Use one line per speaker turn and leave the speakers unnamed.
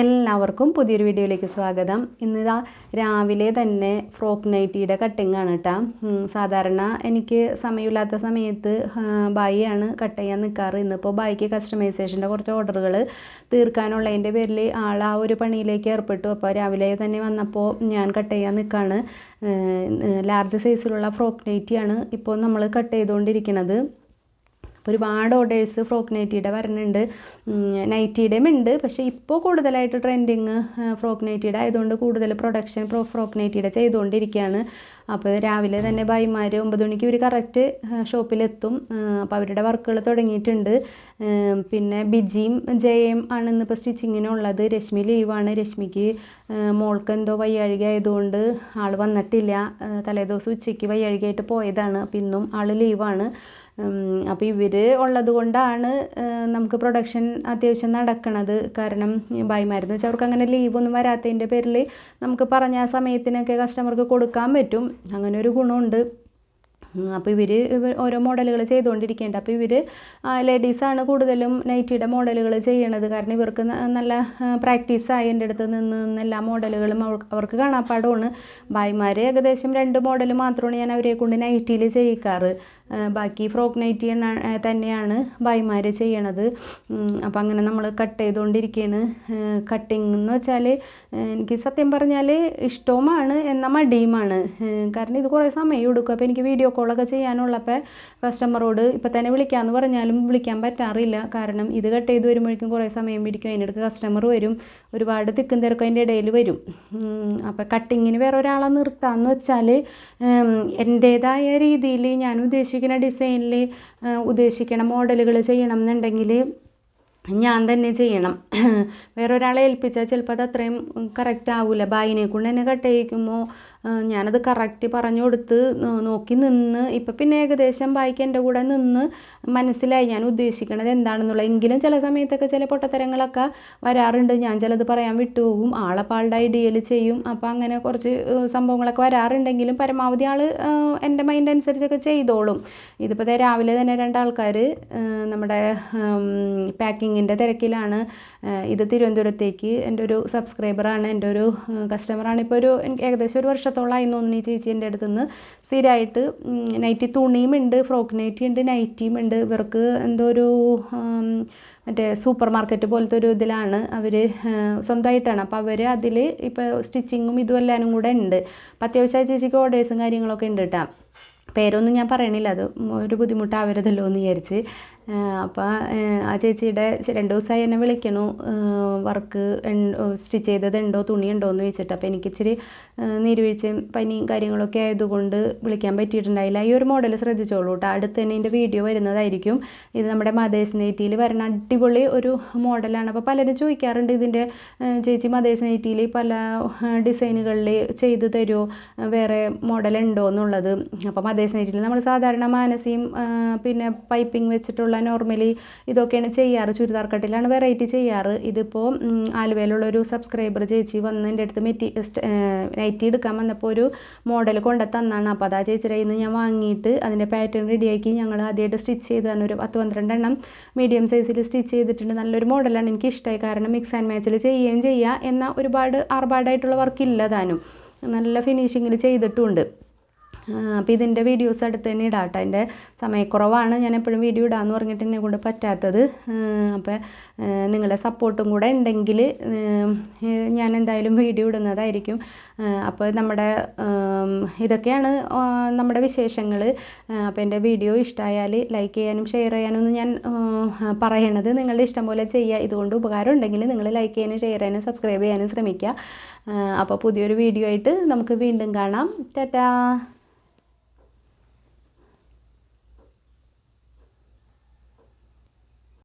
എല്ലാവർക്കും പുതിയൊരു വീഡിയോയിലേക്ക് സ്വാഗതം. ഇന്നിതാ രാവിലെ തന്നെ ഫ്രോക്ക് നൈറ്റിയുടെ കട്ടിംഗ് ആണ് കേട്ടോ സാധാരണ എനിക്ക് സമയമില്ലാത്ത സമയത്ത് ബായിയാണ് കട്ട് ചെയ്യാൻ നിൽക്കാറ് ഇന്നിപ്പോൾ ബായിക്ക് കസ്റ്റമൈസേഷന്റെ കുറച്ച് ഓർഡറുകൾ തീർക്കാനുള്ളതിന്റെ പേരിൽ ആൾ ആ ഒരു പണിയിലേക്ക് ഏർപ്പെട്ടു. അപ്പോൾ രാവിലെ തന്നെ വന്നപ്പോൾ ഞാൻ കട്ട് ചെയ്യാൻ നിൽക്കുകയാണ് ലാർജ് സൈസിലുള്ള ഫ്രോക്ക് നൈറ്റിയാണ് ഇപ്പോൾ നമ്മൾ കട്ട് ചെയ്തുകൊണ്ടിരിക്കുന്നത് അപ്പോൾ ഒരുപാട് ഓർഡേഴ്സ് ഫ്രോക്ക് നൈറ്റിയുടെ വരുന്നുണ്ട്. നൈറ്റിയുടെയും ഉണ്ട്. പക്ഷേ ഇപ്പോൾ കൂടുതലായിട്ട് ട്രെൻഡിങ് ഫ്രോക്ക് നൈറ്റിയുടെ ആയതുകൊണ്ട് കൂടുതൽ പ്രൊഡക്ഷൻ പ്രോ ഫ്രോക്ക് നൈറ്റിയുടെ ചെയ്തുകൊണ്ടിരിക്കുകയാണ്. അപ്പോൾ രാവിലെ തന്നെ ഭായിമാർ ഒമ്പത് മണിക്ക് ഇവർ കറക്റ്റ് ഷോപ്പിലെത്തും അപ്പോൾ അവരുടെ വർക്കുകൾ തുടങ്ങിയിട്ടുണ്ട്. പിന്നെ ബിജിയും ജയയും ആണ് ഇന്നിപ്പോൾ സ്റ്റിച്ചിങ്ങിനുള്ളത് രശ്മി ലീവാണ് രശ്മിക്ക് മോൾക്ക് എന്തോ വയ്യാഴിക ആയതുകൊണ്ട് ആൾ വന്നിട്ടില്ല. തലേദിവസം ഉച്ചയ്ക്ക് വയ്യാഴികയായിട്ട് പോയതാണ്. അപ്പം ഇന്നും ആൾ ലീവാണ് അപ്പോൾ ഇവർ ഉള്ളത് കൊണ്ടാണ് നമുക്ക് പ്രൊഡക്ഷൻ അത്യാവശ്യം നടക്കണത്. കാരണം ഭായിമാരെന്ന് വെച്ചാൽ അവർക്ക് അങ്ങനെ ലീവൊന്നും വരാത്തതിന്റെ പേരിൽ നമുക്ക് പറഞ്ഞ ആ സമയത്തിനൊക്കെ കസ്റ്റമർക്ക് കൊടുക്കാൻ പറ്റും. അങ്ങനെ ഒരു ഗുണമുണ്ട്. അപ്പോൾ ഇവർ ഓരോ മോഡലുകൾ ചെയ്തുകൊണ്ടിരിക്കുന്നുണ്ട് അപ്പോൾ ഇവർ ലേഡീസാണ് കൂടുതലും നൈറ്റിയുടെ മോഡലുകൾ ചെയ്യണത്. കാരണം ഇവർക്ക് നല്ല പ്രാക്ടീസായി എന്റെ അടുത്ത് നിന്ന് നിന്ന് എല്ലാ മോഡലുകളും അവർക്ക് കാണാപ്പാടമാണ് ഭായിമാർ ഏകദേശം രണ്ട് മോഡൽ മാത്രമാണ് ഞാൻ അവരെ കൊണ്ട് നൈറ്റിയിൽ ചെയ്യിക്കാറ്. ബാക്കി ഫ്രോക്ക് നൈറ്റ് തന്നെയാണ് ഭായിമാർ ചെയ്യണത്. അപ്പം അങ്ങനെ നമ്മൾ കട്ട് ചെയ്തുകൊണ്ടിരിക്കുകയാണ് കട്ടിങ് എന്ന് വെച്ചാൽ എനിക്ക് സത്യം പറഞ്ഞാൽ ഇഷ്ടവുമാണ് എന്നാൽ മടിയുമാണ്. കാരണം ഇത് കുറേ സമയം എടുക്കും. അപ്പോൾ എനിക്ക് വീഡിയോ കോളൊക്കെ ചെയ്യാനുള്ളപ്പോൾ കസ്റ്റമറോട് ഇപ്പം തന്നെ വിളിക്കാമെന്ന് പറഞ്ഞാലും വിളിക്കാൻ പറ്റാറില്ല. കാരണം ഇത് കട്ട് ചെയ്ത് വരുമ്പോഴേക്കും കുറേ സമയം പിടിക്കും. അതിനിടയ്ക്ക് കസ്റ്റമർ വരും. ഒരുപാട് തിക്കും തിരക്കും അതിന്റെ ഇടയിൽ വരും. അപ്പോൾ കട്ടിങ്ങിന് വേറെ ഒരാളെ നിർത്താമെന്ന് വെച്ചാൽ എന്റേതായ രീതിയിൽ ഞാൻ ഉദ്ദേശിക്കുന്ന ഡിസൈനിൽ ഉദ്ദേശിക്കണം മോഡലുകൾ ചെയ്യണം എന്നുണ്ടെങ്കിൽ ഞാൻ തന്നെ ചെയ്യണം. വേറൊരാളെ ഏൽപ്പിച്ചാൽ ചിലപ്പോൾ അത് അത്രയും കറക്റ്റ് ആവില്ല ബായിനെ കൊണ്ട് തന്നെ കട്ട് ചെയ്യിക്കുമ്പോൾ ഞാനത് കറക്റ്റ് പറഞ്ഞു കൊടുത്ത് നോക്കി നിന്ന് ഇപ്പം പിന്നെ ഏകദേശം ബായിക്ക് എന്റെ കൂടെ നിന്ന് മനസ്സിലായി. ഞാൻ ഉദ്ദേശിക്കുന്നത് എന്താണെന്നുള്ളത്. എങ്കിലും ചില സമയത്തൊക്കെ ചില പൊട്ടത്തരങ്ങളൊക്കെ വരാറുണ്ട്. ഞാൻ ചിലത് പറയാൻ വിട്ടുപോകും. ആളെ പാളുടെ ഐഡിയയിൽ ചെയ്യും. അപ്പോൾ അങ്ങനെ കുറച്ച് സംഭവങ്ങളൊക്കെ വരാറുണ്ടെങ്കിലും പരമാവധി ആൾ എന്റെ മൈൻഡ് അനുസരിച്ചൊക്കെ ചെയ്തോളും. ഇതിപ്പോൾ രാവിലെ തന്നെ രണ്ടാൾക്കാർ നമ്മുടെ പാക്കിങ്ങിന്റെ തിരക്കിലാണ്. ഇത് തിരുവനന്തപുരത്തേക്ക് എന്റെ ഒരു സബ്സ്ക്രൈബറാണ് എന്റെ ഒരു കസ്റ്റമറാണ് ഇപ്പോൾ ഒരു ഏകദേശം ഒരു വർഷത്തോളമായി തോന്നുന്നു ഈ ചേച്ചി എന്റെ അടുത്ത് നിന്ന് സ്ഥിരമായിട്ട് നൈറ്റി തുണിയും ഉണ്ട് ഫ്രോക്ക് നൈറ്റി ഉണ്ട് നൈറ്റിയും ഉണ്ട് ഇവർക്ക് എന്തോ ഒരു മറ്റേ സൂപ്പർ മാർക്കറ്റ് പോലത്തെ ഒരു ഇതിലാണ് അവർ സ്വന്തമായിട്ടാണ്. അപ്പോൾ അവർ അതിൽ ഇപ്പോൾ സ്റ്റിച്ചിങ്ങും ഇതും എല്ലാവരും കൂടെ ഉണ്ട്. അപ്പോൾ അത്യാവശ്യം ചേച്ചിക്ക് ഓർഡേഴ്സും കാര്യങ്ങളൊക്കെ ഉണ്ട് കേട്ടോ. പേരൊന്നും ഞാൻ പറയണില്ല. അത് ഒരു ബുദ്ധിമുട്ടാവരുതല്ലോ എന്ന് വിചാരിച്ച്. അപ്പോൾ ആ ചേച്ചിയുടെ രണ്ട് ദിവസമായി എന്നെ വിളിക്കണു. വർക്ക് സ്റ്റിച്ച് ചെയ്തതുണ്ടോ തുണിയുണ്ടോ എന്ന് ചോദിച്ചിട്ട്. അപ്പോൾ എനിക്ക് ഇച്ചിരി നീരുവീഴ്ചയും പനിയും കാര്യങ്ങളൊക്കെ ആയതുകൊണ്ട് വിളിക്കാൻ പറ്റിയിട്ടുണ്ടായില്ല. ഈ ഒരു മോഡൽ ശ്രദ്ധിച്ചോളൂ കേട്ടോ അടുത്ത് തന്നെ ഇതിന്റെ വീഡിയോ വരുന്നതായിരിക്കും. ഇത് നമ്മുടെ മദേഴ്സ് നൈറ്റിയിൽ വരുന്ന അടിപൊളി ഒരു മോഡലാണ്. അപ്പോൾ പലരും ചോദിക്കാറുണ്ട് ഇതിന്റെ ചേച്ചി മദേഴ്സ് നൈറ്റിയിൽ പല ഡിസൈനുകളിൽ ചെയ്തു തരുമോ വേറെ മോഡൽ ഉണ്ടോ എന്നുള്ളത്. അപ്പോൾ മദേഴ്സ് നൈറ്റിയിൽ നമ്മൾ സാധാരണ മാനസിയും പിന്നെ പൈപ്പിംഗ് വെച്ചിട്ടുള്ള നോർമലി ഇതൊക്കെയാണ് ചെയ്യാറ്. ചുരിദാർ കട്ടിലാണ് വെറൈറ്റി ചെയ്യാറ്. ഇതിപ്പോൾ ആലുവയിലുള്ള ഒരു സബ്സ്ക്രൈബർ ചേച്ചി വന്ന് എന്റെ അടുത്ത് മെറ്റി നൈറ്റി എടുക്കാൻ വന്നപ്പോൾ ഒരു മോഡൽ കൊണ്ടു തന്നാണ്. അപ്പോൾ അത് ആ ചേച്ചിയുടെ ഇന്ന് ഞാൻ വാങ്ങിയിട്ട് അതിന്റെ പാറ്റേൺ റെഡിയാക്കി ഞങ്ങൾ ആദ്യമായിട്ട് സ്റ്റിച്ച് ചെയ്തതാണ് ഒരു പത്ത് പന്ത്രണ്ട് എണ്ണം മീഡിയം സൈസിൽ സ്റ്റിച്ച് ചെയ്തിട്ടുണ്ട്. നല്ലൊരു മോഡലാണ് എനിക്ക് ഇഷ്ടമായി കാരണം മിക്സ് ആൻഡ് മാച്ചിൽ ചെയ്യുകയും ചെയ്യുക എന്നാൽ ഒരുപാട് ആർഭാടായിട്ടുള്ള വർക്ക് ഇല്ല താനും. നല്ല ഫിനിഷിങ്ങിൽ ചെയ്തിട്ടുമുണ്ട് അപ്പോൾ ഇതിന്റെ വീഡിയോസ് അടുത്ത് തന്നെ ഇടാം കേട്ടോ അതിന്റെ സമയക്കുറവാണ് ഞാൻ എപ്പോഴും വീഡിയോ ഇടാമെന്ന് പറഞ്ഞിട്ട് എന്നെ കൊണ്ട് പറ്റാത്തത്. അപ്പോൾ നിങ്ങളുടെ സപ്പോർട്ടും കൂടെ ഉണ്ടെങ്കിൽ ഞാൻ എന്തായാലും വീഡിയോ ഇടുന്നതായിരിക്കും. അപ്പോൾ നമ്മുടെ ഇതൊക്കെയാണ് നമ്മുടെ വിശേഷങ്ങൾ അപ്പോൾ എന്റെ വീഡിയോ ഇഷ്ടമായാൽ ലൈക്ക് ചെയ്യാനും ഷെയർ ചെയ്യാനും ഞാൻ പറയണത് നിങ്ങളുടെ ഇഷ്ടം പോലെ ചെയ്യുക ഇതുകൊണ്ട് ഉപകാരം ഉണ്ടെങ്കിൽ നിങ്ങൾ ലൈക്ക് ചെയ്യാനും ഷെയർ ചെയ്യാനും സബ്സ്ക്രൈബ് ചെയ്യാനും ശ്രമിക്കുക. അപ്പോൾ പുതിയൊരു വീഡിയോ ആയിട്ട് നമുക്ക് വീണ്ടും കാണാം. ടാറ്റാ!